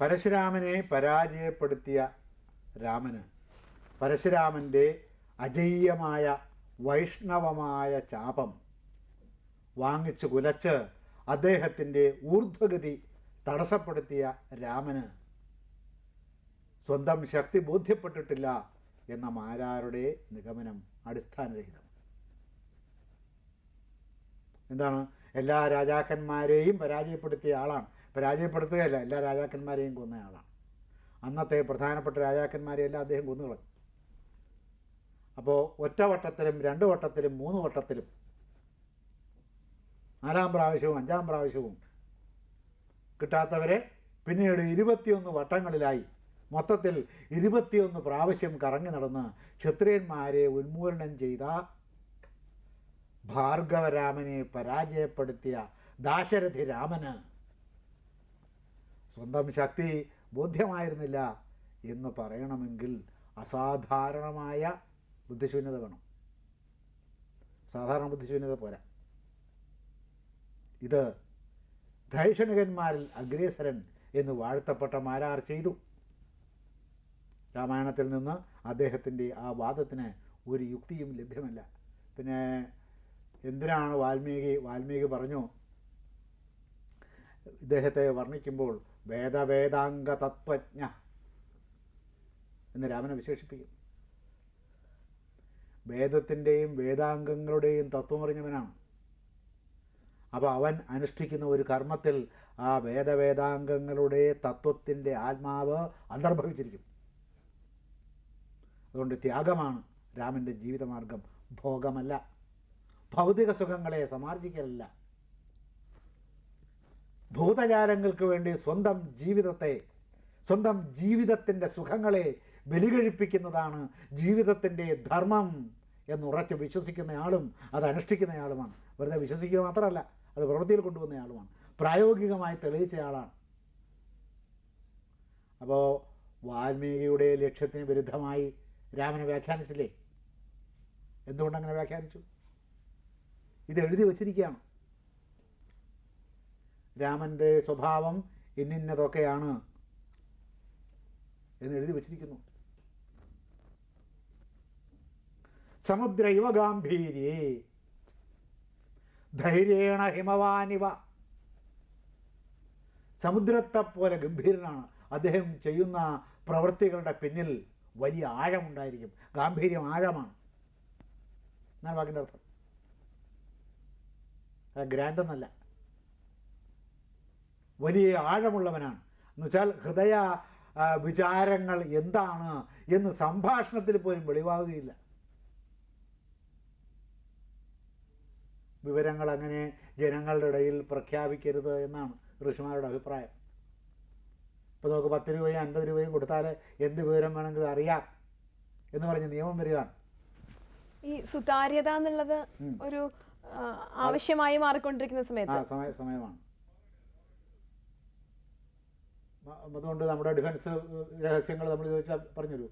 പരശുരാമനെ പരാജയപ്പെടുത്തിയ രാമന് പരശുരാമന്റെ അജയ്യമായ വൈഷ്ണവമായ ചാപം വാങ്ങിച്ചു കുലച്ച് അദ്ദേഹത്തിന്റെ ഊർധ്വഗതി തടസ്സപ്പെടുത്തിയ രാമന് സ്വന്തം ശക്തി ബോധ്യപ്പെട്ടിട്ടില്ല എന്ന മാരാരുടെ നിഗമനം അടിസ്ഥാനരഹിതം. എന്താണ്? എല്ലാ രാജാക്കന്മാരെയും പരാജയപ്പെടുത്തിയ ആളാണ്. പരാജയപ്പെടുത്തുകയല്ല എല്ലാ രാജാക്കന്മാരെയും കൊന്നയാളാണ് അന്നത്തെ പ്രധാനപ്പെട്ട രാജാക്കന്മാരെയെല്ലാം അദ്ദേഹം കൊന്നുകളഞ്ഞു അപ്പോൾ ഒറ്റ വട്ടത്തിലും രണ്ട് വട്ടത്തിലും മൂന്ന് വട്ടത്തിലും നാലാം പ്രാവശ്യവും അഞ്ചാം പ്രാവശ്യവും കിട്ടാത്തവരെ പിന്നീട് ഇരുപത്തിയൊന്ന് വട്ടങ്ങളിലായി മൊത്തത്തിൽ ഇരുപത്തിയൊന്ന് പ്രാവശ്യം കറങ്ങി നടന്ന് ക്ഷത്രിയന്മാരെ ഉന്മൂലനം ചെയ്ത ഭാർഗവരാമനെ പരാജയപ്പെടുത്തിയ ദാശരഥി രാമന് സ്വന്തം ശക്തി ബോധ്യമായിരുന്നില്ല എന്ന് പറയണമെങ്കിൽ അസാധാരണമായ ബുദ്ധിശൂന്യത വേണം. സാധാരണ ബുദ്ധിശൂന്യത പോരാ. ഇത് ധൈഷണികന്മാരിൽ അഗ്രേസരൻ എന്ന് വാഴ്ത്തപ്പെട്ട മാരാർ ചെയ്തു. രാമായണത്തിൽ നിന്ന് അദ്ദേഹത്തിന്റെ ആ വാദത്തിന് ഒരു യുക്തിയും ലഭ്യമല്ല. പിന്നെ എന്തിനാണ് വാൽമീകി വാൽമീകി പറഞ്ഞു ഇദ്ദേഹത്തെ വർണിക്കുമ്പോൾ വേദവേദാംഗ തത്വജ്ഞ എന്ന് രാമനെ വിശേഷിപ്പിക്കും. വേദത്തിന്റെയും വേദാംഗങ്ങളുടെയും തത്വമറിഞ്ഞവനാണ്. അപ്പോൾ അവൻ അനുഷ്ഠിക്കുന്ന ഒരു കർമ്മത്തിൽ ആ വേദവേദാംഗങ്ങളുടെ തത്വത്തിന്റെ ആത്മാവ് അന്തർഭവിച്ചിരിക്കും. അതുകൊണ്ട് ത്യാഗമാണ് രാമന്റെ ജീവിതമാർഗം. ഭോഗമല്ല. ഭൗതിക സുഖങ്ങളെ സമാർജിക്കലല്ല. ഭൂതജാലങ്ങൾക്ക് വേണ്ടി സ്വന്തം ജീവിതത്തെ സ്വന്തം ജീവിതത്തിന്റെ സുഖങ്ങളെ ബലികഴിപ്പിക്കുന്നതാണ് ജീവിതത്തിന്റെ ധർമ്മം എന്നുറച്ച് വിശ്വസിക്കുന്നയാളും അത് അനുഷ്ഠിക്കുന്നയാളുമാണ്. വെറുതെ വിശ്വസിക്കുക മാത്രമല്ല അത് പ്രവൃത്തിയിൽ കൊണ്ടുവന്നയാളുമാണ്. പ്രായോഗികമായി തെളിയിച്ചയാളാണ്. അപ്പോൾ വാൽമീകിയുടെ ലക്ഷ്യത്തിന് വിരുദ്ധമായി രാമനെ വ്യാഖ്യാനിച്ചില്ലേ? എന്തുകൊണ്ടങ്ങനെ വ്യാഖ്യാനിച്ചു? ഇത് എഴുതി വച്ചിരിക്കുകയാണ്. രാമന്റെ സ്വഭാവം ഇന്നിന്നതൊക്കെയാണ് എന്ന് എഴുതി വച്ചിരിക്കുന്നു. സമുദ്രൈവ ഗാംഭീര്യേ ധൈര്യേണ ഹിമവാനിവ. സമുദ്രത്തെപ്പോലെ ഗംഭീരനാണ്. അദ്ദേഹം ചെയ്യുന്ന പ്രവൃത്തികളുടെ പിന്നിൽ വലിയ ആഴമുണ്ടായിരിക്കും. ഗാംഭീര്യം ആഴമാണ്. എന്നാണ് വാക്കിന്റെ അർത്ഥം. ഗ്രാൻഡെന്നല്ല വലിയ ആഴമുള്ളവനാണ്. എന്നുവെച്ചാൽ ഹൃദയ വിചാരങ്ങൾ എന്താണ് എന്ന് സംഭാഷണത്തിൽ പോലും വെളിവാകുകയില്ല. വിവരങ്ങൾ അങ്ങനെ ജനങ്ങളുടെ ഇടയിൽ പ്രഖ്യാപിക്കരുത് എന്നാണ് ഋഷിമാരുടെ അഭിപ്രായം. ഇപ്പോൾ നമുക്ക് പത്ത് രൂപയും അൻപത് രൂപയും കൊടുത്താൽ എന്ത് വിവരം വേണമെങ്കിലും അറിയാം എന്ന് പറഞ്ഞ് നിയമം വരികയാണ്. ഈ സുതാര്യത എന്നുള്ളത് ഒരു ആവശ്യമായി മാറിക്കൊണ്ടിരിക്കുന്ന സമയത്ത്. സമയ സമയമാണ്. അതുകൊണ്ട് നമ്മുടെ ഡിഫൻസ് രഹസ്യങ്ങൾ നമ്മൾ ചോദിച്ചാൽ പറഞ്ഞുതരൂ.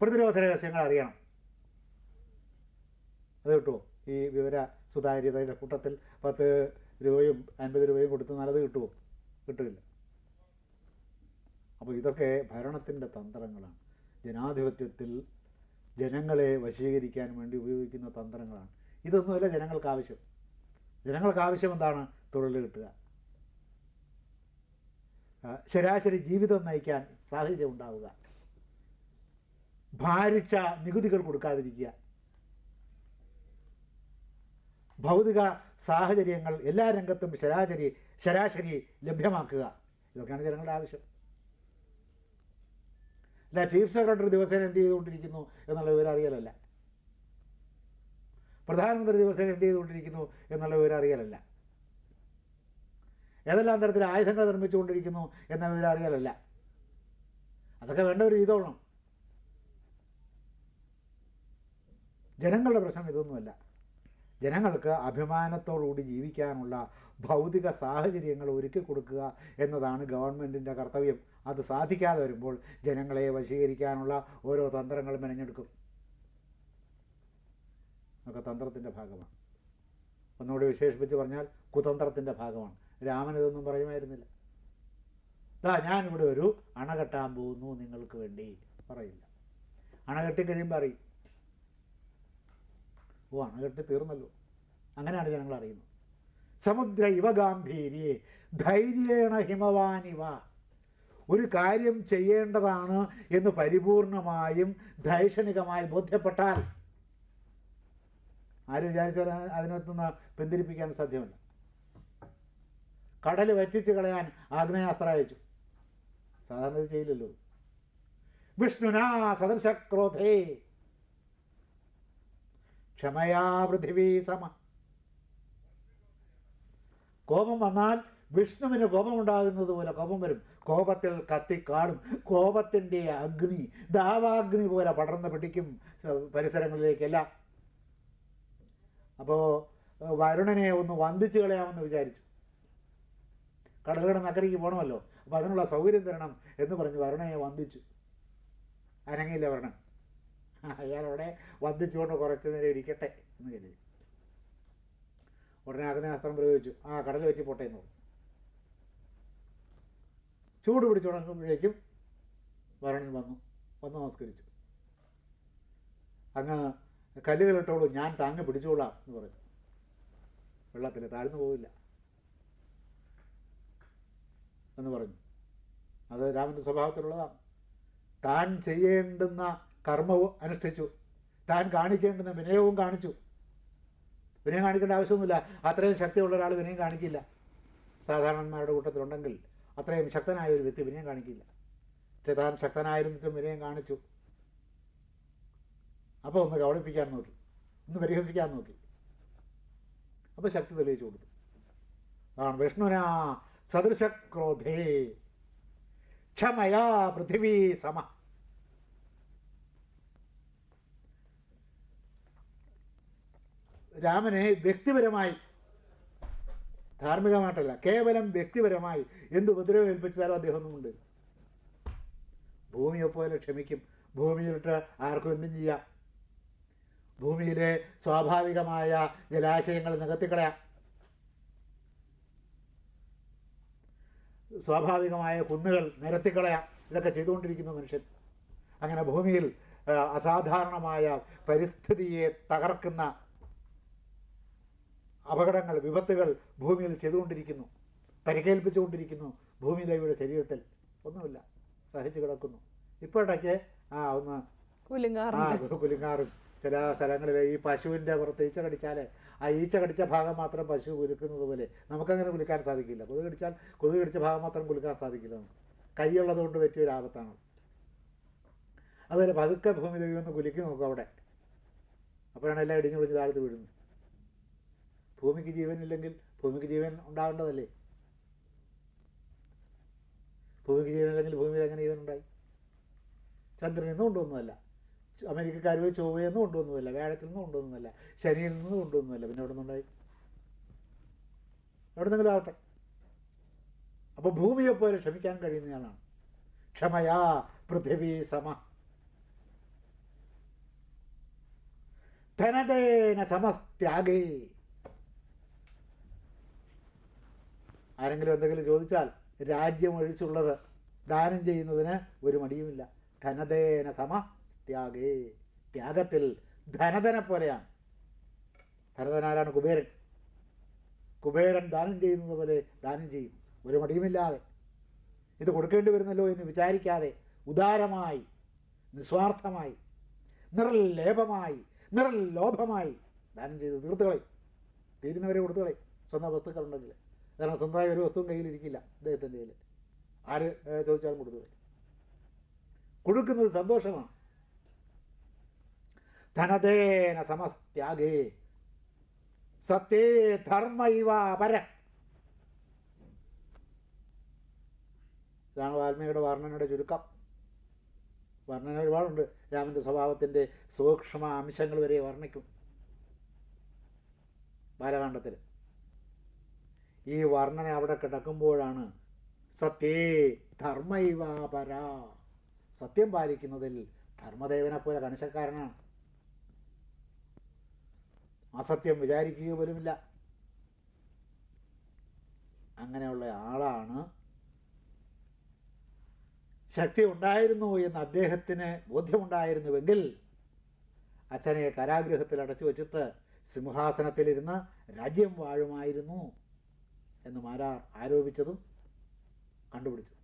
പ്രതിരോധ രഹസ്യങ്ങൾ അറിയണം. അത് കിട്ടുമോ ഈ വിവര സുതാര്യതയുടെ കൂട്ടത്തിൽ പത്ത് രൂപയും അൻപത് രൂപയും കൊടുത്ത് നല്ലത് കിട്ടുമോ കിട്ടില്ല. അപ്പോൾ ഇതൊക്കെ ഭരണത്തിന്റെ തന്ത്രങ്ങളാണ്. ജനാധിപത്യത്തിൽ ജനങ്ങളെ വശീകരിക്കാൻ വേണ്ടി ഉപയോഗിക്കുന്ന തന്ത്രങ്ങളാണ്. ഇതൊന്നുമല്ല ജനങ്ങൾക്ക് ആവശ്യം. ജനങ്ങൾക്ക് ആവശ്യം എന്താണ് തൊഴിൽ കിട്ടുക? ശരാശരി ജീവിതം നയിക്കാൻ സാഹചര്യം ഉണ്ടാവുക. ഭാരിച്ച നികുതികൾ കൊടുക്കാതിരിക്കുക. ഭൗതിക സാഹചര്യങ്ങൾ എല്ലാ രംഗത്തും ശരാശരി ശരാശരി ലഭ്യമാക്കുക. ഇതൊക്കെയാണ് ജനങ്ങളുടെ ആവശ്യം. അല്ല ചീഫ് സെക്രട്ടറി ദിവസേന എന്ത് ചെയ്തുകൊണ്ടിരിക്കുന്നു എന്നുള്ള വിവരം അറിയലല്ല. പ്രധാനമന്ത്രി ദിവസേന എന്ത് ചെയ്തുകൊണ്ടിരിക്കുന്നു എന്നുള്ള വിവരം അറിയലല്ല. ഏതെല്ലാം തരത്തിൽ ആയുധങ്ങൾ നിർമ്മിച്ചുകൊണ്ടിരിക്കുന്നു എന്ന വിവരം അറിയലല്ല. അതൊക്കെ വേണ്ട ഒരു ചെയ്തോളണം ജനങ്ങളുടെ പ്രശ്നം ഇതൊന്നുമല്ല. ജനങ്ങൾക്ക് അഭിമാനത്തോടുകൂടി ജീവിക്കാനുള്ള ഭൗതിക സാഹചര്യങ്ങൾ ഒരുക്കി കൊടുക്കുക എന്നതാണ് ഗവൺമെന്റിന്റെ കർത്തവ്യം. അത് സാധിക്കാതെ വരുമ്പോൾ ജനങ്ങളെ വശീകരിക്കാനുള്ള ഓരോ തന്ത്രങ്ങളും മെനഞ്ഞെടുക്കും. ഒക്കെ തന്ത്രത്തിന്റെ ഭാഗമാണ്. ഒന്നുകൂടി വിശേഷിപ്പിച്ച് പറഞ്ഞാൽ കുതന്ത്രത്തിന്റെ ഭാഗമാണ്. രാമൻ ഇതൊന്നും പറയുമായിരുന്നില്ല. ദാ ഞാനിവിടെ ഒരു അണ കെട്ടാൻ പോകുന്നു നിങ്ങൾക്ക് വേണ്ടി പറയില്ല. അണ കെട്ടി കഴിയുമ്പോൾ അറിയും. ഓ അണ കെട്ടി തീർന്നല്ലോ. അങ്ങനെയാണ് ജനങ്ങൾ അറിയുന്നത്. സമുദ്ര ഇവ ഗാംഭീര്യേ ധൈര്യേണ ഹിമവാനിവ ഒരു കാര്യം ചെയ്യേണ്ടതാണ് എന്ന് പരിപൂർണമായും ദൈക്ഷണികമായി ബോധ്യപ്പെട്ടാൽ ആര് വിചാരിച്ചാൽ അതിനകത്തുനിന്ന് പിന്തിരിപ്പിക്കാൻ സാധ്യമല്ല. കടൽ വറ്റിച്ച് കളയാൻ ആഗ്നേയാസ്ത്ര അയച്ചു. സാധാരണ ചെയ്യില്ലല്ലോ. വിഷ്ണുനാ സദൃശക്രോധേ. ക്ഷമയാ പൃഥിവീ സമ. കോപം വന്നാൽ വിഷ്ണുവിന് കോപമുണ്ടാകുന്നത് പോലെ കോപം വരും. കോപത്തിൽ കത്തിക്കാടും കോപത്തിന്റെ അഗ്നി ദാവാഗ്നി പോലെ പടർന്ന് പിടിക്കും. പരിസരങ്ങളിലേക്കെല്ലാം. അപ്പോൾ വരുണനെ ഒന്ന് വന്ദിച്ചു കളയാമെന്ന് വിചാരിച്ചു. കടലുകട നക്കരയ്ക്ക് പോകണമല്ലോ അപ്പോൾ അതിനുള്ള സൗകര്യം തരണം എന്ന് പറഞ്ഞ് വരുണനെ വന്ദിച്ചു. അനങ്ങിയില്ല വരുണൻ? അയാളവിടെ വന്ദിച്ചുകൊണ്ട് കുറച്ച് നേരം ഇരിക്കട്ടെ എന്ന് കരുതി. ഉടനെ അസ്ത്രം പ്രയോഗിച്ചു. ആ കടൽ പറ്റി പോട്ടെ എന്ന് പറഞ്ഞു. ചൂട് പിടിച്ചു തുടങ്ങുമ്പോഴേക്കും വരുണൻ വന്നു. വന്ന് നമസ്കരിച്ചു. അങ്ങ് കല്ലുകളിട്ടോളൂ ഞാൻ താങ്ങി പിടിച്ചോളാം എന്ന് പറഞ്ഞു വെള്ളത്തിൽ താഴ്ന്നു പോവില്ല എന്ന് പറഞ്ഞു. അത് രാമന്റെ സ്വഭാവത്തിലുള്ളതാണ്. താൻ ചെയ്യേണ്ടുന്ന കർമ്മവും അനുഷ്ഠിച്ചു. താൻ കാണിക്കേണ്ടുന്ന വിനയവും കാണിച്ചു. വിനയം കാണിക്കേണ്ട ആവശ്യമൊന്നുമില്ല. അത്രയും ശക്തിയുള്ള ഒരാൾ വിനയം കാണിക്കില്ല. സാധാരണന്മാരുടെ കൂട്ടത്തിലുണ്ടെങ്കിൽ അത്രയും ശക്തനായ ഒരു വ്യക്തി വിനയം കാണിക്കില്ല. പക്ഷേ താൻ ശക്തനായിരുന്നിട്ടും വിനയം കാണിച്ചു. അപ്പോൾ ഒന്ന് കവളിപ്പിക്കാൻ നോക്കി. ഒന്ന് പരിഹസിക്കാൻ നോക്കി. അപ്പോൾ ശക്തി തെളിയിച്ചു കൊടുത്തു. അതാണ് വിഷ്ണുനാ സദൃശക്രോധേ. ക്ഷമയാ പൃഥിവീ സമ. രാമനെ വ്യക്തിപരമായി ധാർമ്മികമായിട്ടല്ല കേവലം വ്യക്തിപരമായി എന്ത് ഉപദ്രവം ഏൽപ്പിച്ചാലും അദ്ദേഹമൊന്നുമുണ്ട് ഭൂമിയെപ്പോലെ ക്ഷമിക്കും. ഭൂമിയിലിട്ട് ആർക്കും എന്തും ചെയ്യാം. ഭൂമിയിലെ സ്വാഭാവികമായ ജലാശയങ്ങൾ നികത്തിക്കളയാം. സ്വാഭാവികമായ കുന്നുകൾ നിരത്തിക്കളയാം. ഇതൊക്കെ ചെയ്തുകൊണ്ടിരിക്കുന്നു മനുഷ്യൻ. അങ്ങനെ ഭൂമിയിൽ അസാധാരണമായ പരിസ്ഥിതിയെ തകർക്കുന്ന അപകടങ്ങൾ വിപത്തുകൾ ഭൂമിയിൽ ചെയ്തുകൊണ്ടിരിക്കുന്നു. പരിക്കേൽപ്പിച്ചുകൊണ്ടിരിക്കുന്നു ഭൂമിദേവിയുടെ ശരീരത്തിൽ. ഒന്നുമില്ല. സഹിച്ചു കിടക്കുന്നു. ഇപ്പോഴൊക്കെ ആ ഒന്ന് പുലിങ്ങാറും കുലുങ്ങാറും ചില സ്ഥലങ്ങളിൽ ഈ പശുവിന്റെ പുറത്ത് ഈച്ച കടിച്ചാൽ ആ ഈച്ച കടിച്ച ഭാഗം മാത്രം പശു കുലുക്കുന്നത് പോലെ നമുക്കങ്ങനെ കുലുക്കാൻ സാധിക്കില്ല. കൊതുക് കടിച്ചാൽ കൊതുക് കടിച്ച ഭാഗം മാത്രം കുലുക്കാൻ സാധിക്കില്ല നമുക്ക്. കൈയുള്ളത് കൊണ്ട് പറ്റിയൊരു ആപത്താണ് അതുപോലെ പതുക്കെ ഭൂമി ദേവി ഒന്ന് കുലുക്കി നോക്കും അവിടെ. അപ്പോഴാണ് എല്ലാം ഇടിഞ്ഞു പൊളിഞ്ഞ് താഴത്ത് വീഴുന്നത്. ഭൂമിക്ക് ജീവനില്ലെങ്കിൽ ഭൂമിക്ക് ജീവൻ ഉണ്ടാകേണ്ടതല്ലേ? ഭൂമിക്ക് ജീവനില്ലെങ്കിൽ ഭൂമിയിൽ എങ്ങനെ ജീവൻ ഉണ്ടായി? ചന്ദ്രൻ നിന്ന് കൊണ്ടുവന്നതല്ല. അമേരിക്കക്കാർ പോയി ചൊവ്വയിൽ നിന്ന് കൊണ്ടുവന്നതല്ല വ്യാഴത്തിൽ നിന്ന് കൊണ്ടുവന്നതല്ല ശനിയിൽ നിന്ന് കൊണ്ടുവന്നതല്ല. പിന്നെ എവിടെ നിന്നുണ്ടായി? എവിടെ നിന്നെങ്കിലും ആവട്ടെ അപ്പോൾ ഭൂമിയെപ്പോലെ ക്ഷമിക്കാൻ കഴിയുന്നയാളാണ്. ക്ഷമയാ പൃഥിവി സമ. ധനദേന സമസ്ത്യാഗേ. ആരെങ്കിലും എന്തെങ്കിലും ചോദിച്ചാൽ രാജ്യം ഒഴിച്ചുള്ളത് ദാനം ചെയ്യുന്നതിന് ഒരു മടിയുമില്ല. ധനദേന സമ. ത്യാഗേ ത്യാഗത്തിൽ ധനധനെ പോലെയാണ്. ധനധനാരാണ് കുബേരൻ. കുബേരൻ ദാനം ചെയ്യുന്നത് പോലെ ദാനം ചെയ്യും. ഒരു മടിയുമില്ലാതെ. ഇത് കൊടുക്കേണ്ടി വരുന്നല്ലോ എന്ന് വിചാരിക്കാതെ ഉദാരമായി നിസ്വാർത്ഥമായി നിർലേപമായി നിർലോഭമായി ദാനം ചെയ്ത് തീർത്തുകളെ തീരുന്നവരെ കൊടുത്തുകളെ സ്വന്തം വസ്തുക്കളുണ്ടെങ്കിൽ. കാരണം സ്വന്തമായി ഒരു വസ്തുവും കയ്യിലിരിക്കില്ല അദ്ദേഹത്തിന്റെ കയ്യിൽ. ആര് ചോദിച്ചാലും കൊടുത്തുകളെ കൊടുക്കുന്നത് സന്തോഷമാണ്. ധനദേന സമസ്ത്യാഗേ. സത്യേ ധർമ്മ ഇവ പര ഇതാണ് വാൽമീകിയുടെ വർണനയുടെ ചുരുക്കം. വർണന ഒരുപാടുണ്ട്. രാമന്റെ സ്വഭാവത്തിന്റെ സൂക്ഷ്മ അംശങ്ങൾ വരെ വർണിക്കും. ബാലകാണ്ഡത്തിൽ ഈ വർണന അവിടെ കിടക്കുമ്പോഴാണ് സത്യേ ധർമ്മൈവ പര സത്യം പാലിക്കുന്നതിൽ ധർമ്മദേവനെ പോലെ അസത്യം വിചാരിക്കുക പോലുമില്ല. അങ്ങനെയുള്ള ആളാണ് ശക്തി ഉണ്ടായിരുന്നു എന്ന് അദ്ദേഹത്തിന് ബോധ്യമുണ്ടായിരുന്നുവെങ്കിൽ അച്ഛനെ കാരാഗൃഹത്തിൽ അടച്ചു വച്ചിട്ട് സിംഹാസനത്തിലിരുന്ന് രാജ്യം വാഴുമായിരുന്നു എന്ന് മാരാർ ആരോപിച്ചതും കണ്ടുപിടിച്ചു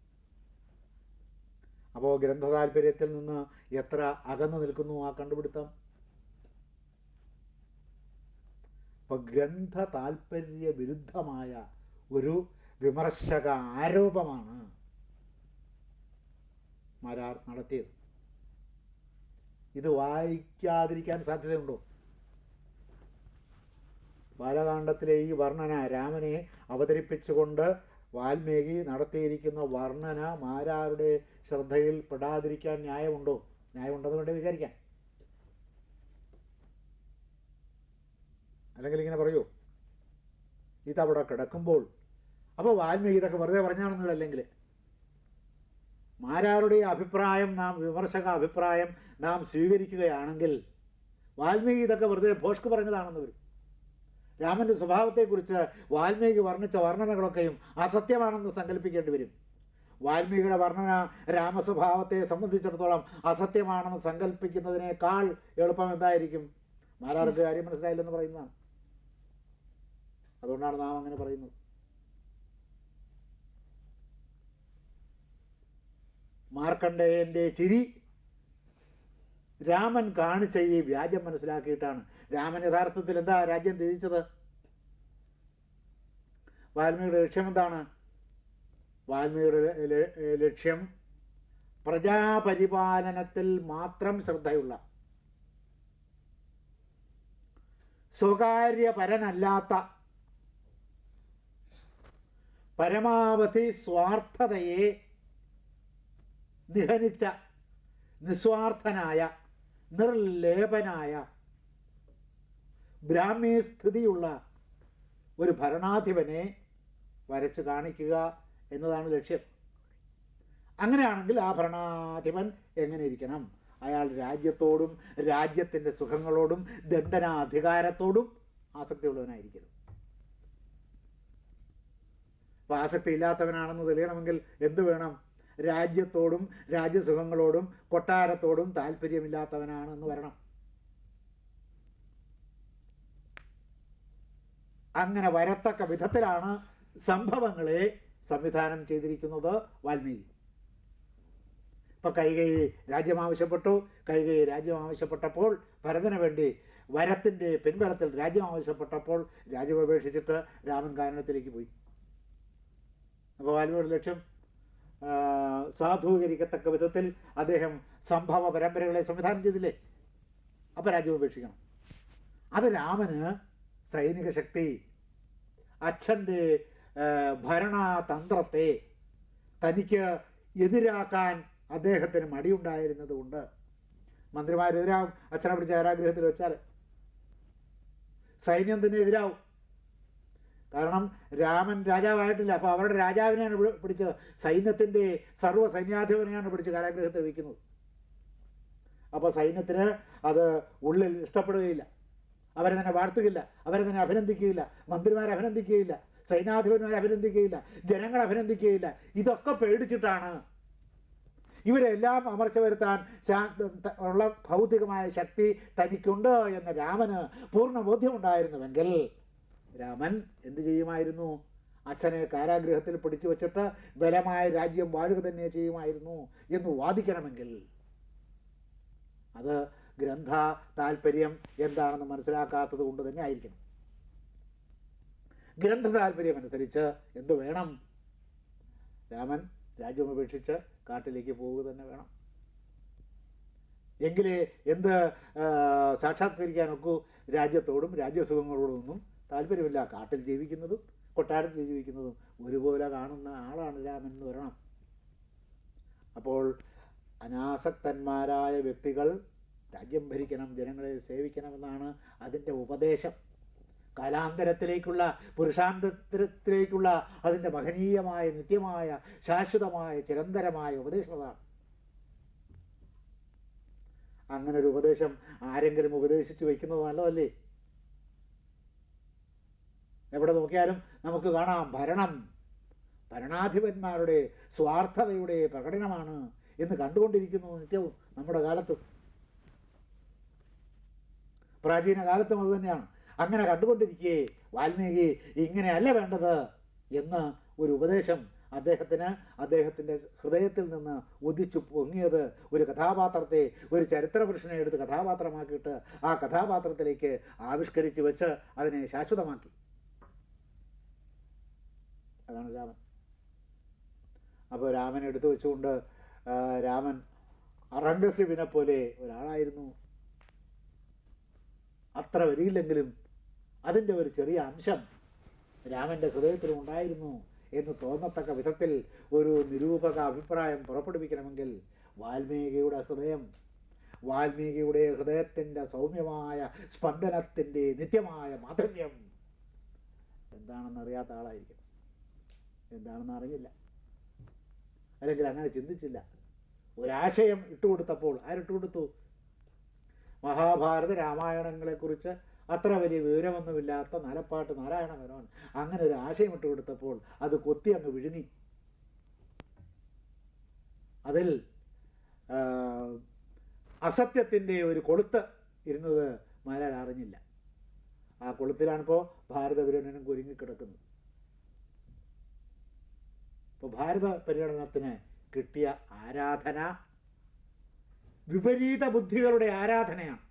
അപ്പോൾ ഗ്രന്ഥ താല്പര്യത്തിൽ നിന്ന് എത്ര അകന്നു നിൽക്കുന്നു ആ കണ്ടുപിടുത്തം? അപ്പോൾ ഗ്രന്ഥ താല്പര്യ വിരുദ്ധമായ ഒരു വിമർശക ആരോപമാണ് മാരാർ നടത്തിയത്. ഇത് വായിക്കാതിരിക്കാൻ സാധ്യതയുണ്ടോ? ബാലകാണ്ഡത്തിലെ ഈ വർണന രാമനെ അവതരിപ്പിച്ചുകൊണ്ട് വാൽമീകി നടത്തിയിരിക്കുന്ന വർണന മാരാരുടെ ശ്രദ്ധയിൽ പെടാതിരിക്കാൻ ന്യായമുണ്ടോ? ന്യായമുണ്ടെന്ന് വേണ്ടി വിചാരിക്കാം അല്ലെങ്കിൽ ഇങ്ങനെ പറയൂ ഇതവിടെ കിടക്കുമ്പോൾ അപ്പോൾ വാൽമീകി ഇതൊക്കെ വെറുതെ പറഞ്ഞാണെന്നില്ല അല്ലെങ്കിൽ മാരാരുടെ അഭിപ്രായം നാം വിമർശക അഭിപ്രായം നാം സ്വീകരിക്കുകയാണെങ്കിൽ വാൽമീകി ഇതൊക്കെ വെറുതെ ഭോഷ്ക്ക് പറഞ്ഞതാണെന്ന് വരും രാമന്റെ സ്വഭാവത്തെക്കുറിച്ച് വാൽമീകി വർണിച്ച വർണനകളൊക്കെയും അസത്യമാണെന്ന് സങ്കല്പിക്കേണ്ടി വരും. വാൽമീകിയുടെ വർണന രാമസ്വഭാവത്തെ സംബന്ധിച്ചിടത്തോളം അസത്യമാണെന്ന് സങ്കല്പിക്കുന്നതിനേക്കാൾ എളുപ്പം എന്തായിരിക്കും? മാരാർക്ക് കാര്യം മനസ്സിലായില്ലെന്ന് പറയുന്നതാണ്. അതുകൊണ്ടാണ് നാം അങ്ങനെ പറയുന്നത്. മാർക്കണ്ഡേയന്റെ ചിരി രാമൻ കാണിച്ച ഈ വ്യാജം മനസ്സിലാക്കിയിട്ടാണ്. രാമൻ യഥാർത്ഥത്തിൽ എന്താ രാജ്യം ത്യജിച്ചത്? വാൽമീകിയുടെ ലക്ഷ്യം എന്താണ്? വാൽമീകിയുടെ ലക്ഷ്യം പ്രജാപരിപാലനത്തിൽ മാത്രം ശ്രദ്ധയുള്ള. സ്വകാര്യപരനല്ലാത്ത പരമാവധി സ്വാർത്ഥതയെ നിഹനിച്ച നിസ്വാർത്ഥനായ നിർലേപനായ ബ്രാഹ്മീ സ്ഥിതിയുള്ള ഒരു ഭരണാധിപനെ വരച്ച് കാണിക്കുക എന്നതാണ് ലക്ഷ്യം. അങ്ങനെയാണെങ്കിൽ ആ ഭരണാധിപൻ എങ്ങനെ ഇരിക്കണം? അയാൾ രാജ്യത്തോടും രാജ്യത്തിന്റെ സുഖങ്ങളോടും ദണ്ഡനാധികാരത്തോടും ആസക്തിയുള്ളവനായിരിക്കണം അപ്പോൾ ആസക്തി ഇല്ലാത്തവനാണെന്ന് തെളിയണമെങ്കിൽ എന്ത് വേണം? രാജ്യത്തോടും രാജ്യസുഖങ്ങളോടും കൊട്ടാരത്തോടും താല്പര്യമില്ലാത്തവനാണെന്ന് വരണം. അങ്ങനെ വരത്തക്ക വിധത്തിലാണ് സംഭവങ്ങളെ സംവിധാനം ചെയ്തിരിക്കുന്നത് വാൽമീകി. ഇപ്പൊ കൈകൈ രാജ്യം ആവശ്യപ്പെട്ടു. കൈകൈ രാജ്യം ആവശ്യപ്പെട്ടപ്പോൾ ഭരതന് വേണ്ടി വരത്തിന്റെ പിൻബലത്തിൽ രാജ്യം ആവശ്യപ്പെട്ടപ്പോൾ രാജ്യം ഉപേക്ഷിച്ചിട്ട് രാമൻ കാരണത്തിലേക്ക് പോയി. അപ്പോൾ വാൽമീകിയുടെ ലക്ഷ്യം സാധൂകരിക്കത്തക്ക വിധത്തിൽ അദ്ദേഹം സംഭവ പരമ്പരകളെ സംവിധാനം ചെയ്തില്ലേ? അപ്പോൾ രാജ്യം ഉപേക്ഷിക്കണം അത് രാമന് സൈനിക ശക്തി അച്ഛന്റെ ഭരണതന്ത്രത്തെ തനിക്ക് എതിരാക്കാൻ അദ്ദേഹത്തിന് മടിയുണ്ടായിരുന്നതുകൊണ്ട് മന്ത്രിമാരെതിരാവും അച്ഛനെ പിടിച്ച് കാരാഗ്രഹത്തിൽ വെച്ചാൽ സൈന്യം തന്നെ എതിരാവും. കാരണം രാമൻ രാജാവായിട്ടില്ല. അപ്പോൾ അവരുടെ രാജാവിനെയാണ് പിടി- പിടിച്ചത്. സൈന്യത്തിന്റെ സർവ സൈന്യാധിപനെയാണ് പിടിച്ച് കാരാഗ്രഹത്തിൽ വയ്ക്കുന്നത്. അപ്പോൾ സൈന്യത്തിന് അത് ഉള്ളിൽ ഇഷ്ടപ്പെടുകയില്ല. അവരെ തന്നെ വാഴ്ത്തുകയില്ല. അവരെ തന്നെ അഭിനന്ദിക്കുകയില്ല. മന്ത്രിമാരെ അഭിനന്ദിക്കുകയില്ല. സൈന്യാധിപന്മാരെ അഭിനന്ദിക്കുകയില്ല. ജനങ്ങൾ അഭിനന്ദിക്കുകയില്ല. ഇതൊക്കെ പേടിച്ചിട്ടാണ് ഇവരെല്ലാം അമർച്ച വരുത്താൻ ഉള്ള ഭൗതികമായ ശക്തി തനിക്കുണ്ട് എന്ന് രാമന് പൂർണ ബോധ്യമുണ്ടായിരുന്നുവെങ്കിൽ രാമൻ എന്ത് ചെയ്യുമായിരുന്നു? അച്ഛനെ കാരാഗ്രഹത്തിൽ പിടിച്ചു വച്ചിട്ട് ബലമായ രാജ്യം വാഴുക തന്നെ ചെയ്യുമായിരുന്നു എന്ന് വാദിക്കണമെങ്കിൽ അത് ഗ്രന്ഥ താല്പര്യം എന്താണെന്ന് മനസ്സിലാക്കാത്തത് കൊണ്ട് തന്നെ ആയിരിക്കണം. ഗ്രന്ഥ താല്പര്യം അനുസരിച്ച് എന്ത് വേണം? രാമൻ രാജ്യം ഉപേക്ഷിച്ച് കാട്ടിലേക്ക് പോവുക തന്നെ വേണം. എങ്കിലേ എന്ത് സാക്ഷാത്കരിക്കാനൊക്കെ രാജ്യത്തോടും രാജ്യസുഖങ്ങളോടും ഒന്നും താല്പര്യമില്ല. കാട്ടിൽ ജീവിക്കുന്നതും കൊട്ടാരത്തിൽ ജീവിക്കുന്നതും ഒരുപോലെ കാണുന്ന ആളാണ് രാമൻ എന്ന് വരണം. അപ്പോൾ അനാസക്തന്മാരായ വ്യക്തികൾ രാജ്യം ഭരിക്കണം ജനങ്ങളെ സേവിക്കണമെന്നാണ് അതിന്റെ ഉപദേശം. കാലാന്തരത്തിലേക്കുള്ള പുരുഷാന്തരത്തിലേക്കുള്ള അതിന്റെ മഹനീയമായ നിത്യമായ ശാശ്വതമായ ചിരന്തരമായ ഉപദേശം അതാണ് അങ്ങനെ ഒരു ഉപദേശം ആരെങ്കിലും ഉപദേശിച്ചു വയ്ക്കുന്നത് നല്ലതല്ലേ? എവിടെ നോക്കിയാലും നമുക്ക് കാണാം ഭരണം. ഭരണാധിപന്മാരുടെ സ്വാർത്ഥതയുടെ പ്രകടനമാണ് എന്ന് കണ്ടുകൊണ്ടിരിക്കുന്നു നിത്യവും നമ്മുടെ കാലത്തും. പ്രാചീന കാലത്തും അത് തന്നെയാണ്. അങ്ങനെ കണ്ടുകൊണ്ടിരിക്കേ വാൽമീകി ഇങ്ങനെയല്ല വേണ്ടത് എന്ന് ഒരു ഉപദേശം അദ്ദേഹത്തിന് അദ്ദേഹത്തിന്റെ ഹൃദയത്തിൽ നിന്ന് ഉദിച്ചു പൊങ്ങിയത് ഒരു കഥാപാത്രത്തെ ഒരു ചരിത്ര പുരുഷനെ എടുത്ത് കഥാപാത്രമാക്കിയിട്ട് ആ കഥാപാത്രത്തിലേക്ക് ആവിഷ്കരിച്ച് വെച്ച് അതിനെ ശാശ്വതമാക്കി. അതാണ് രാമൻ. അപ്പോൾ രാമൻ എടുത്തു വെച്ചുകൊണ്ട് രാമൻ അറംഗസിബിനെ പോലെ ഒരാളായിരുന്നു. അത്ര വരിയില്ലെങ്കിലും അതിന്റെ ഒരു ചെറിയ അംശം രാമന്റെ ഹൃദയത്തിലും ഉണ്ടായിരുന്നു എന്ന് തോന്നത്തക്ക വിധത്തിൽ ഒരു നിരൂപക അഭിപ്രായം പുറപ്പെടുവിക്കണമെങ്കിൽ വാൽമീകിയുടെ ഹൃദയം വാൽമീകിയുടെ ഹൃദയത്തിന്റെ സൗമ്യമായ സ്പന്ദനത്തിന്റെ നിത്യമായ മാധുര്യം എന്താണെന്നറിയാത്ത ആളായിരിക്കും എന്താണെന്ന് അറിയില്ല. അല്ലെങ്കിൽ അങ്ങനെ ചിന്തിച്ചില്ല. ഒരാശയം ഇട്ടുകൊടുത്തപ്പോൾ ആരിട്ടുകൊടുത്തു മഹാഭാരത രാമായണങ്ങളെക്കുറിച്ച് അത്ര വലിയ വിവരമൊന്നുമില്ലാത്ത നാലപ്പാട്ട് നാരായണ മേനോൻ അങ്ങനെ ഒരു ആശയം ഇട്ട് കൊടുത്തപ്പോൾ അത് കൊത്തി അങ്ങ് വിഴുങ്ങി. അതിൽ അസത്യത്തിന്റെ ഒരു കൊളുത്ത് ഇരുന്നത് മാരാർ അറിഞ്ഞില്ല. ആ കൊളുത്തിലാണിപ്പോൾ ഭാരതവിരണനും കുരുങ്ങിക്കിടക്കുന്നത് ഇപ്പോൾ ഭാരത പര്യടനത്തിന് കിട്ടിയ ആരാധന വിപരീത ബുദ്ധികളുടെ ആരാധനയാണ്.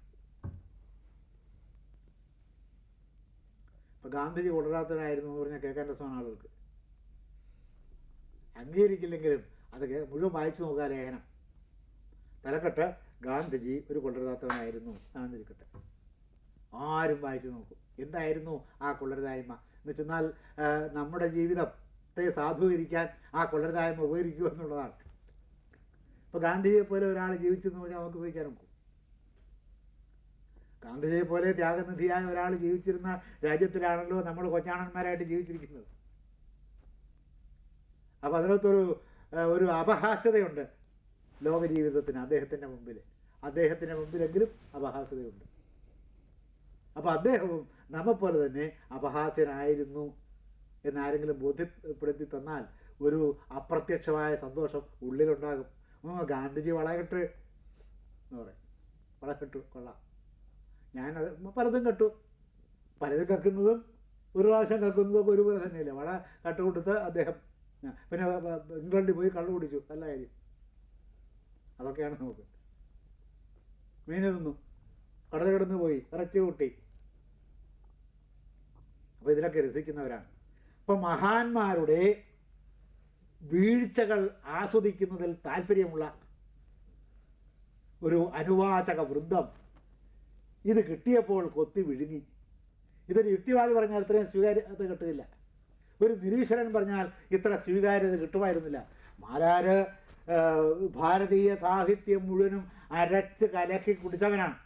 ഇപ്പൊ ഗാന്ധിജി കൊള്ളരാത്തനായിരുന്നു എന്ന് പറഞ്ഞാൽ കേൾക്കാൻ രസമാണ് ആളുകൾക്ക്. അംഗീകരിക്കില്ലെങ്കിലും അത് മുഴുവൻ വായിച്ചു നോക്കുക ലേഖനം. തലക്കെട്ട് ഗാന്ധിജി ഒരു കൊള്ളരുതാത്തവനായിരുന്നു ആണെന്നിരിക്കട്ടെ ആരും വായിച്ചു നോക്കും. എന്തായിരുന്നു ആ കൊള്ളരുതായ്മ? എന്ന് വെച്ചെന്നാൽ നമ്മുടെ ജീവിതത്തെ സാധൂകരിക്കാൻ ആ കൊള്ളരുതായ്മ ഉപകരിക്കൂ എന്നുള്ളതാണ്. ഇപ്പോൾ ഗാന്ധിജിയെ പോലെ ഒരാൾ ജീവിച്ചെന്ന് പറഞ്ഞാൽ നമുക്ക് സഹിക്കാൻ നോക്കും ഗാന്ധിജിയെ പോലെ ത്യാഗനിധിയായ ഒരാൾ ജീവിച്ചിരുന്ന രാജ്യത്തിലാണല്ലോ നമ്മൾ കൊച്ചാണന്മാരായിട്ട് ജീവിച്ചിരിക്കുന്നത്. അപ്പോൾ അതിനകത്തൊരു ഒരു അപഹാസ്യതയുണ്ട് ലോക ജീവിതത്തിന് അദ്ദേഹത്തിന്റെ മുമ്പിൽ അദ്ദേഹത്തിന്റെ മുമ്പിലെങ്കിലും അപഹാസ്യതയുണ്ട്. അപ്പോൾ അദ്ദേഹവും നമ്മെപ്പോലെ തന്നെ അപഹാസ്യനായിരുന്നു എന്നാരെങ്കിലും ബോധ്യപ്പെടുത്തി തന്നാൽ ഒരു അപ്രത്യക്ഷമായ സന്തോഷം ഉള്ളിലുണ്ടാകും. ഓ ഗാന്ധിജി വളകെട്ട് എന്ന് പറയും. വളകെട്ടു കൊള്ളാം. ഞാനത് പലതും കെട്ടു. പലതും കക്കുന്നതും ഒരു പ്രാവശ്യം കക്കുന്നതും ഒക്കെ ഒരുപോലെ തന്നെയല്ലേ? വള കട്ടുകൊടുത്ത് അദ്ദേഹം പിന്നെ ഇംഗ്ലണ്ടിൽ പോയി കള്ളു കുടിച്ചു. നല്ല കാര്യം. അതൊക്കെയാണ് നമുക്ക്. മീൻ തിന്നു. കടൽ കിടന്ന് പോയി. ഇറച്ചി കൂട്ടി. അപ്പോൾ ഇതിലൊക്കെ രസിക്കുന്നവരാണ്. അപ്പം മഹാന്മാരുടെ വീഴ്ചകൾ ആസ്വദിക്കുന്നതിൽ താല്പര്യമുള്ള ഒരു അനുവാചക വൃന്ദം ഇത് കിട്ടിയപ്പോൾ കൊത്തി വിഴുങ്ങി. ഇതൊരു യുക്തിവാദി പറഞ്ഞാൽ ഇത്രയും സ്വീകാര്യത കിട്ടുകയില്ല. ഒരു നിരീശ്വരൻ പറഞ്ഞാൽ ഇത്ര സ്വീകാര്യത കിട്ടുമായിരുന്നില്ല. മാരാര് ഭാരതീയ സാഹിത്യം മുഴുവനും അരച്ച് കലക്കി കുടിച്ചവനാണ്.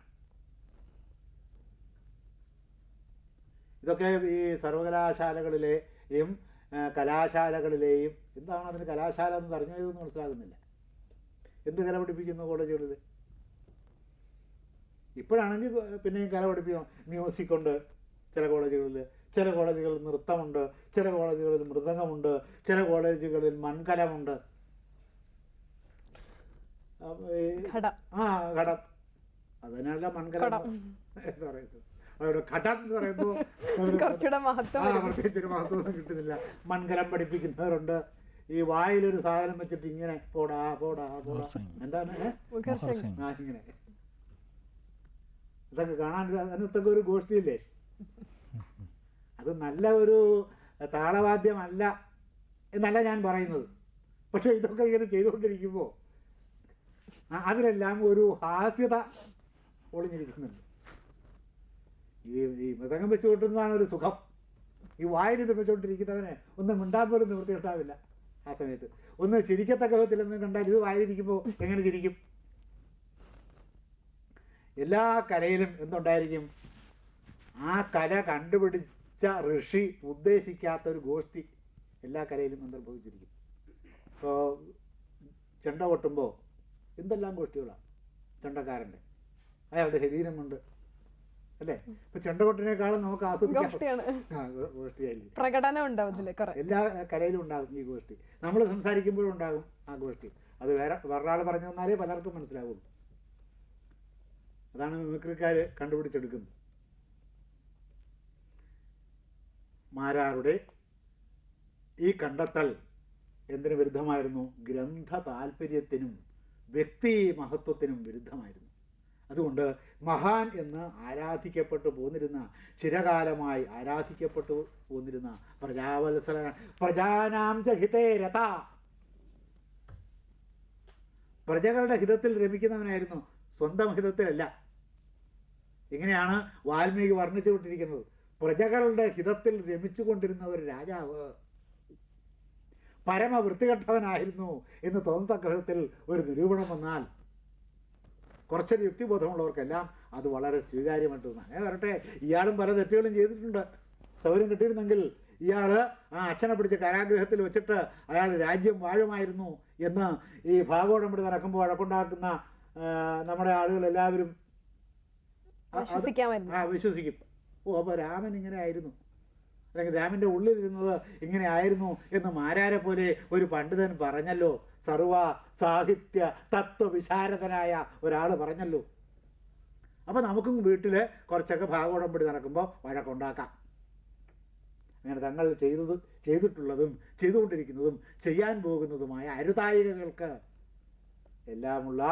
ഇതൊക്കെ ഈ സർവകലാശാലകളിലെയും ആ, കലാശാലകളിലെയും എന്താണ് അതിന് കലാശാല എന്ന് പറഞ്ഞതെന്ന് മനസ്സിലാകുന്നില്ല. എന്ത് കല പഠിപ്പിക്കുന്നു കോളേജുകളിൽ? ഇപ്പോഴാണെങ്കിൽ പിന്നെയും കല പഠിപ്പിക്കും. മ്യൂസിക് ഉണ്ട് ചില കോളേജുകളിൽ ചില കോളേജുകളിൽ നൃത്തമുണ്ട് ചില കോളേജുകളിൽ മൃദംഗമുണ്ട് ചില കോളേജുകളിൽ മൺകലമുണ്ട്. ആ ഘടം. അതിനല്ല മൺകലം എന്താ എന്ന് പറയുന്നത്. അവിടെ ഘടം എന്ന് പറയുമ്പോൾ. പ്രത്യേകിച്ച് ഒരു മഹത്വം കിട്ടുന്നില്ല. മൺകലം പഠിപ്പിക്കുന്നവരുണ്ട്. ഈ വായിലൊരു സാധനം വെച്ചിട്ട് ഇങ്ങനെ പോടാ പോടാ പോടാ. എന്താണ് ആ ഇങ്ങനെ. ഇതൊക്കെ കാണാൻ അതിനൊക്കെ അതിനകത്തൊക്കെ ഒരു ഗോഷ്ഠിയില്ലേ അത് നല്ല ഒരു താളവാദ്യമല്ല എന്നല്ല ഞാൻ പറയുന്നത്. പക്ഷെ ഇതൊക്കെ ഇങ്ങനെ ചെയ്തുകൊണ്ടിരിക്കുമ്പോൾ അതിലെല്ലാം ഒരു ഹാസ്യത ഒളിഞ്ഞിരിക്കുന്നുണ്ട്. ഈ ഈ മൃതകം വെച്ച് കൊട്ടുന്നതാണ് ഒരു സുഖം. ഈ വായിൽ ഇത് ഒന്നും മിണ്ടാൻ പോലും നിവൃത്തി ഉണ്ടാവില്ല ആ സമയത്ത്. ഒന്ന് ചിരിക്കത്തക്ക വിധത്തിലൊന്നും കണ്ടാൽ ഇത് വായിരിക്കുമ്പോൾ എങ്ങനെ ചിരിക്കും? എല്ലാ കലയിലും എന്തുണ്ടായിരിക്കും? ആ കല കണ്ടുപിടിച്ച ഋഷി ഉദ്ദേശിക്കാത്ത ഒരു ഗോഷ്ഠി എല്ലാ കലയിലും അന്തർഭവിച്ചിരിക്കും. ഇപ്പോൾ ചെണ്ട കൊട്ടുമ്പോൾ എന്തെല്ലാം ഗോഷ്ഠികളാണ് ചെണ്ടക്കാരന്റെ. അയാളുടെ ശരീരം കൊണ്ട് അല്ലേ? ഇപ്പൊ ചെണ്ടകൊട്ടിനേക്കാളും നമുക്ക് ആസ്വദിക്കാം. പ്രകടനം ഉണ്ടാവും എല്ലാ കലയിലും ഉണ്ടാകും ഈ ഗോഷ്ടി. നമ്മൾ സംസാരിക്കുമ്പോഴും ഉണ്ടാകും ആ ഗോഷ്ടി. അത് വേറെ വേറൊരാൾ പറഞ്ഞു തന്നാലേ പലർക്കും മനസ്സിലാവുള്ളൂ. അതാണ് മിമിക്രിക്കാർ കണ്ടുപിടിച്ചെടുക്കുന്നത്. മാരാരുടെ ഈ കണ്ടെത്തൽ എന്തിനു വിരുദ്ധമായിരുന്നു? ഗ്രന്ഥ താല്പര്യത്തിനും വ്യക്തി മഹത്വത്തിനും വിരുദ്ധമായിരുന്നു. അതുകൊണ്ട് മഹാൻ എന്ന് ആരാധിക്കപ്പെട്ടു പോന്നിരുന്ന ചിരകാലമായി ആരാധിക്കപ്പെട്ടു പോന്നിരുന്ന പ്രജാവത്സല പ്രജാനാം ചഹിതേ രഥ. പ്രജകളുടെ ഹിതത്തിൽ രമിക്കുന്നവനായിരുന്നു സ്വന്തം ഹിതത്തിലല്ല. ഇങ്ങനെയാണ് വാൽമീകി വർണിച്ചു വിട്ടിരിക്കുന്നത് പ്രജകളുടെ ഹിതത്തിൽ രമിച്ചുകൊണ്ടിരുന്ന ഒരു രാജാവ് പരമവൃത്തികെട്ടവനായിരുന്നു എന്ന് തോന്നത്തക്ക വിധത്തിൽ ഒരു നിരൂപണം വന്നാൽ കുറച്ചൊരു യുക്തിബോധമുള്ളവർക്കെല്ലാം അത് വളരെ സ്വീകാര്യമായിട്ട് തോന്നുന്നു അങ്ങനെ വരട്ടെ ഇയാളും പല തെറ്റുകളും ചെയ്തിട്ടുണ്ട്. സൗകര്യം കിട്ടിയിരുന്നെങ്കിൽ ഇയാൾ ആ അച്ഛനെ പിടിച്ച് കാരാഗ്രഹത്തിൽ വെച്ചിട്ട് അയാൾ രാജ്യം വാഴുമായിരുന്നു എന്ന് ഈ ഭാഗോടമ്പടി നടക്കുമ്പോൾ വഴക്കുണ്ടാക്കുന്ന നമ്മുടെ ആളുകൾ എല്ലാവരും വിശ്വസിക്കും. ഓ അപ്പോൾ രാമൻ ഇങ്ങനെ ആയിരുന്നു. അല്ലെങ്കിൽ രാമന്റെ ഉള്ളിലിരുന്നത് ഇങ്ങനെ ആയിരുന്നു എന്ന് മാരാരെ പോലെ ഒരു പണ്ഡിതൻ പറഞ്ഞല്ലോ. സർവ സാഹിത്യ തത്വവിശാരദനായ ഒരാൾ പറഞ്ഞല്ലോ. അപ്പോൾ നമുക്കും വീട്ടിൽ കുറച്ചൊക്കെ ഭാഗോടമ്പടി നടക്കുമ്പോൾ വഴക്കുണ്ടാക്കാം അങ്ങനെ തങ്ങൾ ചെയ്തത് ചെയ്തിട്ടുള്ളതും ചെയ്തുകൊണ്ടിരിക്കുന്നതും ചെയ്യാൻ പോകുന്നതുമായ അരുതായികൾക്ക് എല്ലാമുള്ള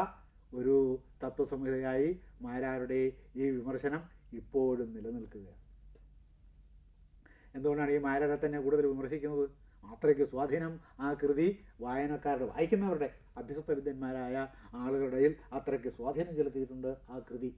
ഒരു തത്വസംഹിതയായി മാരാരുടെ ഈ വിമർശനം ഇപ്പോഴും നിലനിൽക്കുകയാണ്. എന്തുകൊണ്ടാണ് ഈ മാരാരെ തന്നെ കൂടുതൽ വിമർശിക്കുന്നത്? അത്രയ്ക്ക് സ്വാധീനം ആ കൃതി വായനക്കാരുടെ വായിക്കുന്നവരുടെ അഭ്യസ്ത വിദ്യന്മാരായ ആളുകളുടെ അത്രയ്ക്ക് സ്വാധീനം ചെലുത്തിയിട്ടുണ്ട് ആ കൃതി.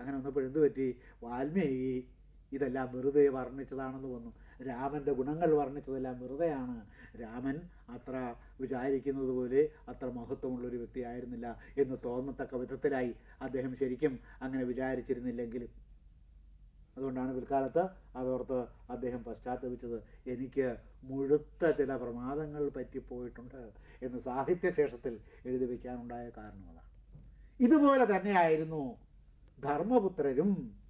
അങ്ങനെ വന്നപ്പോൾ എന്ത് പറ്റി? വാൽമീകി ഇതെല്ലാം വെറുതെ വർണിച്ചതാണെന്ന് വന്നു. രാമന്റെ ഗുണങ്ങൾ വർണിച്ചതെല്ലാം വെറുതെയാണ്. രാമൻ അത്ര വിചാരിക്കുന്നത് പോലെ അത്ര മഹത്വമുള്ളൊരു വ്യക്തിയായിരുന്നില്ല എന്ന് തോന്നത്തക്ക വിധത്തിലായി. അദ്ദേഹം ശരിക്കും അങ്ങനെ വിചാരിച്ചിരുന്നില്ലെങ്കിലും അതുകൊണ്ടാണ് പിൽക്കാലത്ത് അതോർത്ത് അദ്ദേഹം പശ്ചാത്തപിച്ചത്. എനിക്ക് മുഴുത്ത ചില പ്രമാദങ്ങൾ പറ്റിപ്പോയിട്ടുണ്ട് എന്ന് സാഹിത്യശേഷത്തിൽ എഴുതി വയ്ക്കാനുണ്ടായ കാരണം അതാണ്. ഇതുപോലെ തന്നെയായിരുന്നു ധർമ്മപുത്രരും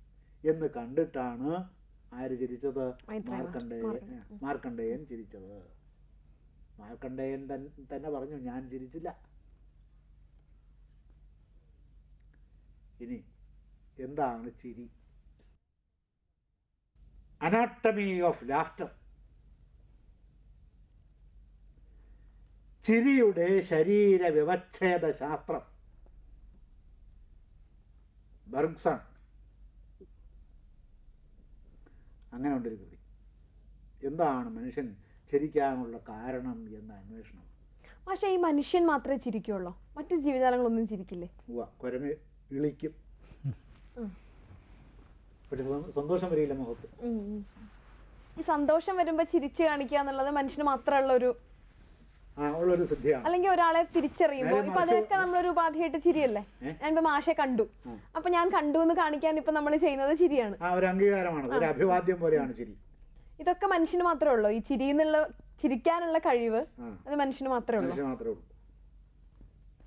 എന്ന് കണ്ടിട്ടാണ് ആര് ചിരിച്ചത്? മാർക്കണ്ടേയൻ മാർക്കണ്ഡേയൻ. മാർക്കണ്ഡേയൻ. മാർക്കണ്ഡേയൻ ചിരിച്ചത്. മാർക്കണ്ഡേയൻ തൻ- തന്നെ പറഞ്ഞു ഞാൻ ചിരിച്ചില്ല. ഇനി എന്താണ് ചിരി? അനാട്ടമി ഓഫ് ലാഫ്റ്റർ ചിരിയുടെ ശരീര വ്യവച്ഛേദ ശാസ്ത്രം. ബർഗ്സൺ അങ്ങനെ ഉണ്ടൊരു കൃതി. എന്താണ് മനുഷ്യൻ ചിരിക്കാനുള്ള കാരണം എന്ന അന്വേഷണം. പക്ഷെ ഈ മനുഷ്യൻ മാത്രമേ ചിരിക്കുള്ളൂ. മറ്റു ജീവജാലങ്ങളൊന്നും ചിരിക്കില്ലേ? കുരങ്ങ് ഇളിക്കും. പക്ഷെ സന്തോഷം വരില്ല മുഖത്ത്. ഈ സന്തോഷം വരുമ്പോ ചിരിച്ചു കാണിക്കുക എന്നുള്ളത് മനുഷ്യന് മാത്രമുള്ള ഒരു അല്ലെങ്കിൽ ഒരാളെ തിരിച്ചറിയുമ്പോ ഇപ്പൊ അതിനൊക്കെ നമ്മളൊരു ഉപാധിയായിട്ട് ചിരിയല്ലേ? ഞാൻ ഞാനിപ്പോ മാഷെ കണ്ടു. അപ്പൊ ഞാൻ കണ്ടു എന്ന് കാണിക്കാൻ ഇപ്പൊ നമ്മൾ ചെയ്യുന്നത് ചിരിയാണ്. ഒരു അംഗീകാരമാണ്. ഒരു അഭിവാദ്യം പോലെയാണ് ചിരി. ഇതൊക്കെ മനുഷ്യന് മാത്രമേ ഉള്ളൂ. ഈ ചിരി എന്നുള്ള ചിരിക്കാനുള്ള കഴിവ് അത് മനുഷ്യന് മാത്രമേ ഉള്ളൂ. മനുഷ്യ മാത്രമേ ഉള്ളൂ.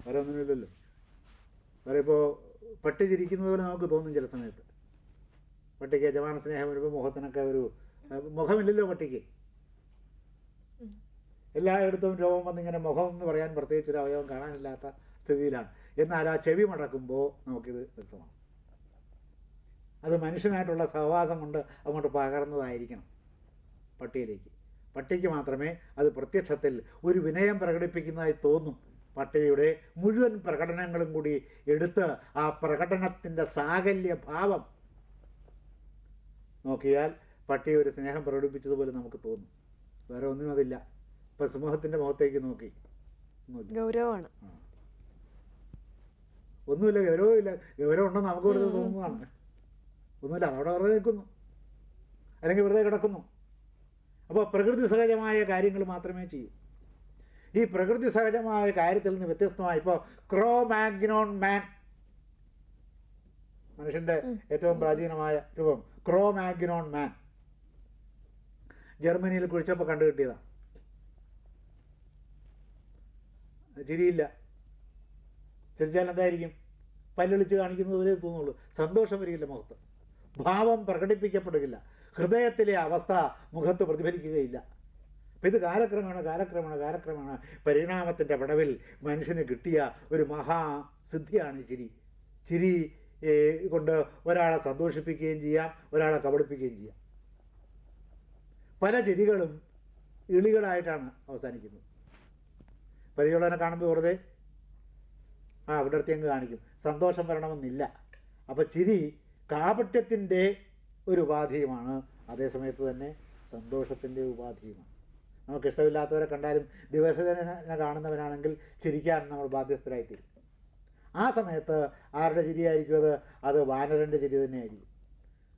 വേറെ ഒന്നുമില്ലല്ലോ വേറെ ഇപ്പോൾ പട്ടി ചിരിക്കുന്നത് പോലെ നമുക്ക് തോന്നും ചില സമയത്ത്. പട്ടിക്ക് യജമാന സ്നേഹം വരുമ്പോൾ മുഖത്തിനൊക്കെ ഒരു മുഖമില്ലല്ലോ പട്ടിക്ക്. എല്ലായിടത്തും രോഗം വന്നിങ്ങനെ മുഖം എന്ന് പറയാൻ പ്രത്യേകിച്ച് ഒരു അവയവം കാണാനില്ലാത്ത സ്ഥിതിയിലാണ്. എന്നാൽ ആ ചെവി മടക്കുമ്പോൾ നമുക്കിത് വ്യക്തമാണ്. അത് മനുഷ്യനായിട്ടുള്ള സഹവാസം കൊണ്ട് അങ്ങോട്ട് പകർന്നതായിരിക്കണം പട്ടിയിലേക്ക്. പട്ടിക്ക് മാത്രമേ അത് പ്രത്യക്ഷത്തിൽ ഒരു വിനയം പ്രകടിപ്പിക്കുന്നതായി തോന്നും. പട്ടിയുടെ മുഴുവൻ പ്രകടനങ്ങളും കൂടി എടുത്ത് ആ പ്രകടനത്തിന്റെ സാകല്യ ഭാവം നോക്കിയാൽ പട്ടി ഒരു സ്നേഹം പ്രകടിപ്പിച്ചതുപോലെ നമുക്ക് തോന്നും. വേറെ ഒന്നും അതില്ല. ഇപ്പം സമൂഹത്തിന്റെ മുഖത്തേക്ക് നോക്കി. ഗൗരവമാണ്. ഒന്നുമില്ല ഗൗരവമില്ല. ഗൗരവം ഉണ്ടെന്ന് നമുക്ക് വെറുതെ തോന്നുന്നതാണ് ഒന്നുമില്ല അതവിടെ വെറുതെ നിൽക്കുന്നു. അല്ലെങ്കിൽ വെറുതെ കിടക്കുന്നു. അപ്പോൾ പ്രകൃതി സഹജമായ കാര്യങ്ങൾ മാത്രമേ ചെയ്യൂ. ഈ പ്രകൃതി സഹജമായ കാര്യത്തിൽ നിന്ന് വ്യത്യസ്തമായി ഇപ്പോൾ ക്രോ മാഗ്നോൺ മാൻ. മനുഷ്യന്റെ ഏറ്റവും പ്രാചീനമായ രൂപം. Cro Magnon man. ജർമ്മനിയിൽ കുഴിച്ചപ്പോൾ കണ്ടു കിട്ടിയതാണ് ചിരിയില്ല. ചിരിച്ചാൽ എന്തായിരിക്കും? പല്ലൊളിച്ച് കാണിക്കുന്നത് വരെ തോന്നുള്ളൂ. സന്തോഷം വരികയില്ല മുഖത്ത്. ഭാവം പ്രകടിപ്പിക്കപ്പെടുകയില്ല. ഹൃദയത്തിലെ അവസ്ഥ മുഖത്ത് പ്രതിഫലിക്കുകയില്ല. അപ്പം ഇത് കാലക്രമേണ കാലക്രമേണ കാലക്രമേണ പരിണാമത്തിന്റെ പടവിൽ മനുഷ്യന് കിട്ടിയ ഒരു മഹാസിദ്ധിയാണ് ചിരി. ചിരി കൊണ്ട് ഒരാളെ സന്തോഷിപ്പിക്കുകയും ചെയ്യാം ഒരാളെ കബളിപ്പിക്കുകയും ചെയ്യാം. പല ചെടികളും ഇളികളായിട്ടാണ് അവസാനിക്കുന്നത്. പരിചയമുള്ളവനെ കാണുമ്പോൾ വെറുതെ ആ ഇവിടെ അങ്ങ് കാണിക്കും. സന്തോഷം വരണമെന്നില്ല. അപ്പോൾ ചിരി കാപട്യത്തിന്റെ ഒരു ഉപാധിയുമാണ്. അതേസമയത്ത് തന്നെ സന്തോഷത്തിന്റെ ഉപാധിയുമാണ്. നമുക്കിഷ്ടമില്ലാത്തവരെ കണ്ടാലും ദിവസേന കാണുന്നവനാണെങ്കിൽ ചിരിക്കാൻ നമ്മൾ ബാധ്യസ്ഥരായിത്തീരും. ആ സമയത്ത് ആരുടെ ചിരിയായിരിക്കും അത്? അത് വാനരന്റെ ചിരി തന്നെയായിരിക്കും.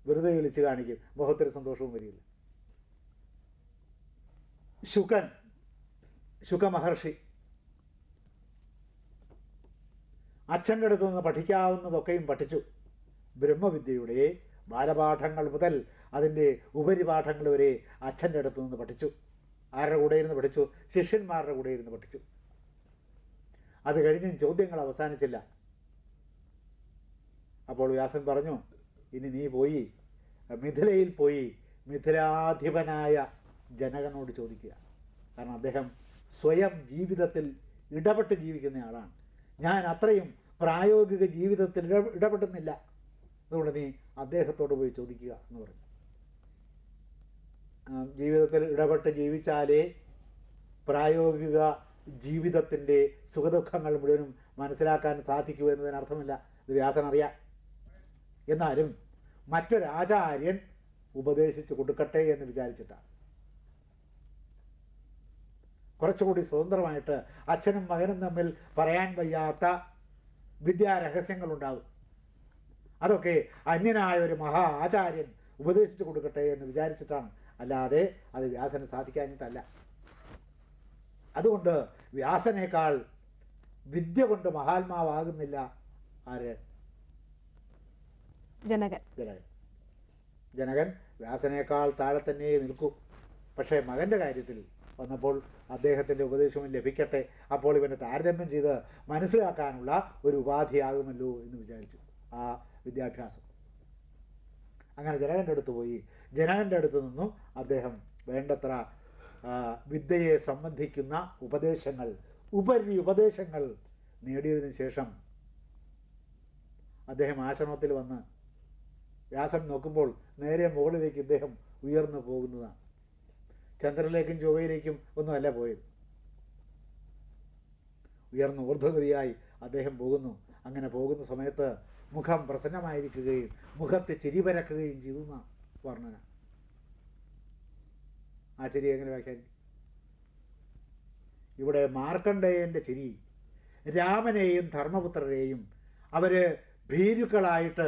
വെറുതെ വിളിച്ച് കാണിക്കും. മുഖത്തൊരു സന്തോഷവും വരില്ല. ശുകൻ മഹർഷി അച്ഛന്റെ അടുത്ത് നിന്ന് പഠിക്കാവുന്നതൊക്കെയും പഠിച്ചു. ബ്രഹ്മവിദ്യയുടെ ബാലപാഠങ്ങൾ മുതൽ അതിന്റെ ഉപരിപാഠങ്ങൾ വരെ അച്ഛന്റെ അടുത്ത് നിന്ന് പഠിച്ചു. ആരുടെ കൂടെ ഇരുന്ന് പഠിച്ചു? ശിഷ്യന്മാരുടെ കൂടെ ഇരുന്ന് പഠിച്ചു. അത് കഴിഞ്ഞ് ചോദ്യങ്ങൾ അവസാനിച്ചില്ല. അപ്പോൾ വ്യാസൻ പറഞ്ഞു ഇനി നീ പോയി മിഥിലയിൽ പോയി മിഥിലാധിപനായ ജനകനോട് ചോദിക്കുക. കാരണം അദ്ദേഹം സ്വയം ജീവിതത്തിൽ ഇടപെട്ട് ജീവിക്കുന്ന ആളാണ്. ഞാൻ അത്രയും പ്രായോഗിക ജീവിതത്തിൽ ഇട ഇടപെടുന്നില്ല. അതുകൊണ്ട് നീ അദ്ദേഹത്തോട് പോയി ചോദിക്കുക എന്ന് പറഞ്ഞു. ജീവിതത്തിൽ ഇടപെട്ട് ജീവിച്ചാലേ പ്രായോഗിക ജീവിതത്തിന്റെ സുഖദുഃഖങ്ങൾ മുഴുവനും മനസ്സിലാക്കാൻ സാധിക്കൂ എന്നതിന് അർത്ഥമില്ല ഇത് വ്യാസൻ അറിയാം. എന്നാലും മറ്റൊരാചാര്യൻ ഉപദേശിച്ചു കൊടുക്കട്ടെ എന്ന് വിചാരിച്ചിട്ടാണ്. കുറച്ചുകൂടി സ്വതന്ത്രമായിട്ട് അച്ഛനും മകനും തമ്മിൽ പറയാൻ വയ്യാത്ത വിദ്യാരഹസ്യങ്ങളുണ്ടാകും അതൊക്കെ അന്യനായ ഒരു മഹാ ആചാര്യൻ ഉപദേശിച്ചു കൊടുക്കട്ടെ എന്ന് വിചാരിച്ചിട്ടാണ്. അല്ലാതെ അത് വ്യാസന് സാധിക്കാഞ്ഞിട്ടല്ല. അതുകൊണ്ട് വ്യാസനേക്കാൾ വിദ്യ കൊണ്ട് മഹാത്മാവാകുന്നില്ല ആര്? ജനകൻ. ജനകൻ. ജനകൻ വ്യാസനേക്കാൾ താഴെ തന്നെ നിൽക്കൂ. പക്ഷേ മകന്റെ കാര്യത്തിൽ വന്നപ്പോൾ അദ്ദേഹത്തിന്റെ ഉപദേശവും ലഭിക്കട്ടെ. അപ്പോൾ ഇവനെ താരതമ്യം ചെയ്ത് മനസ്സിലാക്കാനുള്ള ഒരു ഉപാധിയാകുമല്ലോ എന്ന് വിചാരിച്ചു. ആ വിദ്യാഭ്യാസം. അങ്ങനെ ജനകന്റെ അടുത്ത് പോയി. ജനകന്റെ അടുത്ത് നിന്നും അദ്ദേഹം വേണ്ടത്ര വിദ്യയെ സംബന്ധിക്കുന്ന ഉപദേശങ്ങൾ ഉപരി ഉപദേശങ്ങൾ നേടിയതിനു ശേഷം അദ്ദേഹം ആശ്രമത്തിൽ വന്ന് വ്യാസൻ നോക്കുമ്പോൾ നേരെ മുകളിലേക്ക് ഇദ്ദേഹം ഉയർന്നു പോകുന്നതാണ് ചന്ദ്രനിലേക്കും ചൊവ്വയിലേക്കും ഒന്നുമല്ല പോയത്. ഉയർന്ന ഊർധ്വഗതിയായി അദ്ദേഹം പോകുന്നു. അങ്ങനെ പോകുന്ന സമയത്ത് മുഖം പ്രസന്നമായിരിക്കുകയും മുഖത്ത് ചിരി പരക്കുകയും ചെയ്തു എന്നാണ് വർണന. ആ ചിരി എങ്ങനെ വ്യാഖ്യാനിക്കും? ഇവിടെ മാർക്കണ്ഡേയന്റെ ചിരി രാമനെയും ധർമ്മപുത്രരെയും അവർ ഭീരുക്കളായിട്ട്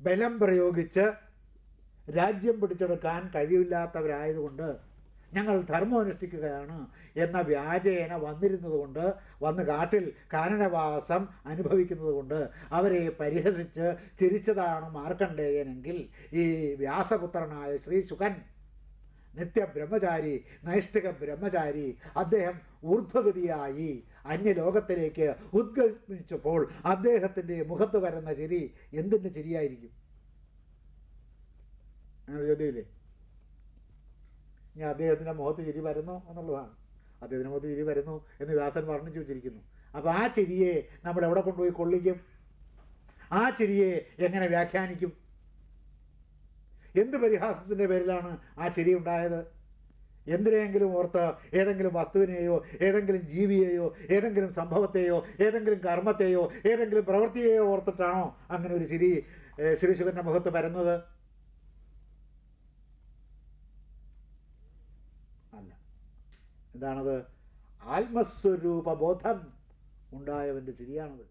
ബലം പ്രയോഗിച്ച് രാജ്യം പിടിച്ചെടുക്കാൻ കഴിവില്ലാത്തവരായതുകൊണ്ട് ഞങ്ങൾ ധർമ്മം അനുഷ്ഠിക്കുകയാണ് എന്ന വ്യാജേന വന്നിരുന്നതുകൊണ്ട് വന്ന് കാട്ടിൽ കാനനവാസം അനുഭവിക്കുന്നതുകൊണ്ട് അവരെ പരിഹസിച്ച് ചിരിച്ചതാണ് മാർക്കണ്ഡേയനെങ്കിൽ ഈ വ്യാസപുത്രനായ ശ്രീ ശുകൻ നിത്യബ്രഹ്മചാരി നൈഷ്ഠിക ബ്രഹ്മചാരി അദ്ദേഹം ഊർധ്വഗതിയായി അന്യലോകത്തിലേക്ക് ഉദ്ഗമിച്ചപ്പോൾ അദ്ദേഹത്തിന്റെ മുഖത്ത് വരുന്ന ചിരി എന്തിന്റെ ചിരിയായിരിക്കും? അങ്ങനെ ചോദ്യമില്ലേ? ഇനി അദ്ദേഹത്തിന്റെ മുഖത്ത് ചിരി വരുന്നു എന്നുള്ളതാണ്. അദ്ദേഹത്തിന്റെ മുഖത്ത് ചിരി വരുന്നു എന്ന് വ്യാസൻ വർണിച്ചു വെച്ചിരിക്കുന്നു. അപ്പോൾ ആ ചിരിയെ നമ്മൾ എവിടെ കൊണ്ടുപോയി കൊള്ളിക്കും? ആ ചിരിയെ എങ്ങനെ വ്യാഖ്യാനിക്കും? എന്ത് പരിഹാസത്തിന്റെ പേരിലാണ് ആ ചിരി ഉണ്ടായത്? എന്തിനെയെങ്കിലും ഓർത്ത് ഏതെങ്കിലും വസ്തുവിനെയോ ഏതെങ്കിലും ജീവിയെയോ ഏതെങ്കിലും സംഭവത്തെയോ ഏതെങ്കിലും കർമ്മത്തെയോ ഏതെങ്കിലും പ്രവൃത്തിയെയോ ഓർത്തിട്ടാണോ അങ്ങനെ ഒരു ചിരി ശ്രീശിവന്റെ മുഖത്ത് വരുന്നത് അല്ല. എന്താണത്? ആത്മസ്വരൂപ ബോധം ഉണ്ടായവന്റെ ചിരിയാണത്.